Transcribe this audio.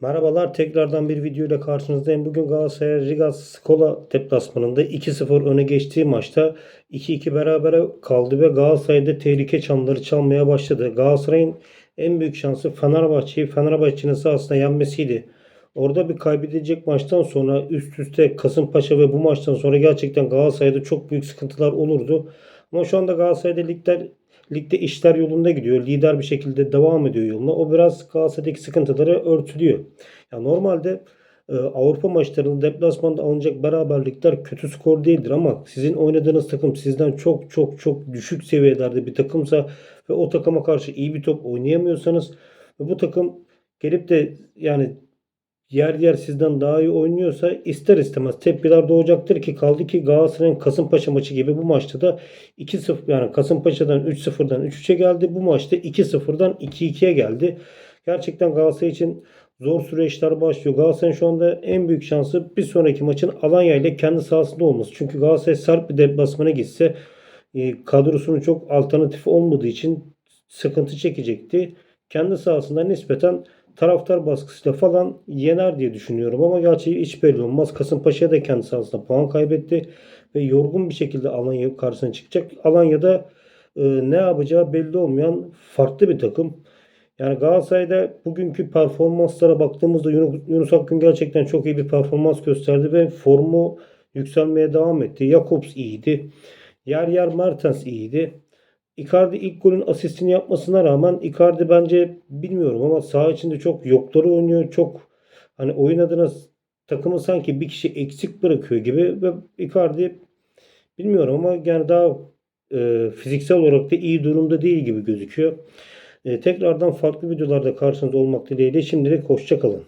Merhabalar tekrardan bir video ile karşınızdayım. Bugün Galatasaray Rigas Skola deplasmanında 2-0 öne geçtiği maçta 2-2 berabere kaldı ve Galatasaray'da tehlike çanları çalmaya başladı. Galatasaray'ın en büyük şansı Fenerbahçe'yi Fenerbahçe'nin sahasında yenmesiydi. Orada bir kaybedilecek maçtan sonra üst üste Kasımpaşa ve bu maçtan sonra gerçekten Galatasaray'da çok büyük sıkıntılar olurdu. Ama şu anda Galatasaray'da ligler Ligde işler yolunda gidiyor. Lider bir şekilde devam ediyor yoluna. O biraz Galatasaray'daki sıkıntıları örtülüyor. Ya normalde e, Avrupa maçlarında deplasmanda alınacak beraberlikler kötü skor değildir ama sizin oynadığınız takım sizden çok çok çok düşük seviyelerde bir takımsa ve o takıma karşı iyi bir top oynayamıyorsanız ve bu takım gelip de yani yer yer sizden daha iyi oynuyorsa ister istemez tepkiler doğacaktır ki kaldı ki Galatasaray'ın Kasımpaşa maçı gibi bu maçta da 2-0 yani Kasımpaşa'dan 3-0'dan 3-3'e geldi. Bu maçta 2-0'dan 2-2'ye geldi. Gerçekten Galatasaray için zor süreçler başlıyor. Galatasaray'ın şu anda en büyük şansı bir sonraki maçın Alanya ile kendi sahasında olması. Çünkü Galatasaray sert bir deplasmana gitse e, kadrosunun çok alternatif olmadığı için sıkıntı çekecekti. Kendi sahasında nispeten taraftar baskısıyla falan yener diye düşünüyorum ama gerçeği hiç belli olmaz. Kasımpaşa da kendi sahasında puan kaybetti ve yorgun bir şekilde Alanya karşısına çıkacak. Alanya'da e, ne yapacağı belli olmayan farklı bir takım. Yani Galatasaray'da bugünkü performanslara baktığımızda Yunus, Yunus Akgün gerçekten çok iyi bir performans gösterdi ve formu yükselmeye devam etti. Jakobs iyiydi. Yer yer Mertens iyiydi. Icardi ilk golün asistini yapmasına rağmen Icardi bence bilmiyorum ama saha içinde çok yokları oynuyor. Çok hani oyun adına takımı sanki bir kişi eksik bırakıyor gibi ve Icardi bilmiyorum ama yani daha e, fiziksel olarak da iyi durumda değil gibi gözüküyor. E, tekrardan farklı videolarda karşınızda olmak dileğiyle şimdilik hoşçakalın.